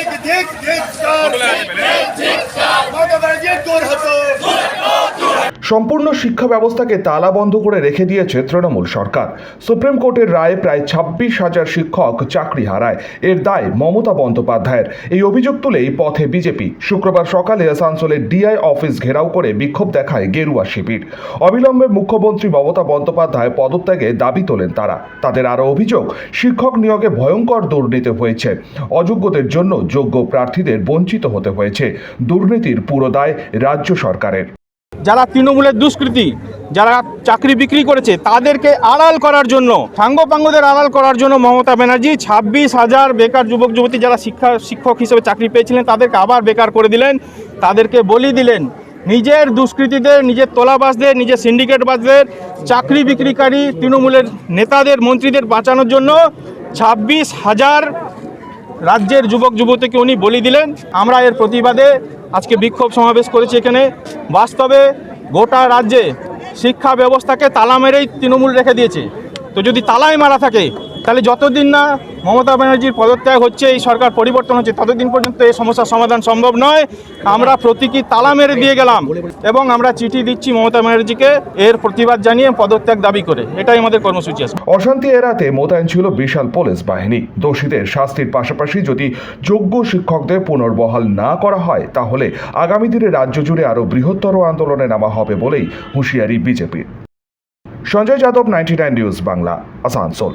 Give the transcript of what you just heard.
ধিক ধিক ধিক্কার মমতা ব্যানার্জির দূর হতো সম্পূর্ণ শিক্ষা ব্যবস্থাকে তালা বন্ধ করে রেখে দিয়েছে তৃণমূল সরকার। সুপ্রিম কোর্টের রায়ে প্রায় ছাব্বিশ হাজার শিক্ষক চাকরি হারায়। এর দায় মমতা বন্দ্যোপাধ্যায়ের। এই অভিযোগ তুলেই পথে বিজেপি। শুক্রবার সকালে আসানসোলের ডিআই অফিস ঘেরাও করে বিক্ষোভ দেখায় গেরুয়া শিবির। অবিলম্বে মুখ্যমন্ত্রী মমতা বন্দ্যোপাধ্যায় পদত্যাগে দাবি তোলেন তারা। তাদের আরও অভিযোগ, শিক্ষক নিয়োগে ভয়ঙ্কর দুর্নীতি হয়েছে। অযোগ্যদের জন্য যোগ্য প্রার্থীদের বঞ্চিত হতে হয়েছে। দুর্নীতির পুরো দায় রাজ্য সরকারের। যারা তৃণমূলের দুষ্কৃতী, যারা চাকরি বিক্রি করেছে, তাদেরকে আড়াল করার জন্য, সাঙ্গপাঙ্গদের আড়াল করার জন্য মমতা ব্যানার্জি ছাব্বিশ হাজার বেকার যুবক, যুবতী যারা শিক্ষা, শিক্ষক হিসেবে চাকরি পেয়েছিলেন, তাদেরকে আবার বেকার করে দিলেন, তাদেরকে বলি দিলেন, নিজের দুষ্কৃতীদের, নিজের তোলাবাসদের নিজের সিন্ডিকেটবাসদের চাকরি বিক্রিকারী তৃণমূলের নেতাদের, মন্ত্রীদের বাঁচানোর জন্য ছাব্বিশ হাজার রাজ্যের যুবক যুবতীকে উনি বলি দিলেন, আমরা এর প্রতিবাদে আজকে বিক্ষোভ সমাবেশ করেছি এখানে। বাস্তবে গোটা রাজ্যে শিক্ষা ব্যবস্থাকে তালা মেরেই তৃণমূল রেখে দিয়েছে। তো যদি তালাই মারা থাকে তাহলে যতদিন না মমতা ব্যানার্জির পদত্যাগ হচ্ছে, এই সরকার পরিবর্তন হচ্ছে, ততদিন পর্যন্ত এই সমস্যার সমাধান সম্ভব নয়। আমরা প্রতীকী তালা মেরে দিয়ে গেলাম এবং আমরা চিঠি দিচ্ছি মমতা ব্যানার্জিকে, এর প্রতিবাদ জানিয়ে পদত্যাগ দাবি করে। এটাই আমাদের কর্মসূচি আছে অশান্তি এড়াতে মোতায়েন ছিল বিশাল পুলিশ বাহিনী। দোষীদের শাস্তির পাশাপাশি যদি যোগ্য শিক্ষকদের পুনর্বহাল না করা হয়, তাহলে আগামী দিনে রাজ্য জুড়ে আরও বৃহত্তর আন্দোলনে নামা হবে বলেই হুঁশিয়ারি বিজেপির। Sanjay Yadav, ninety nine news Bangla, Asansol.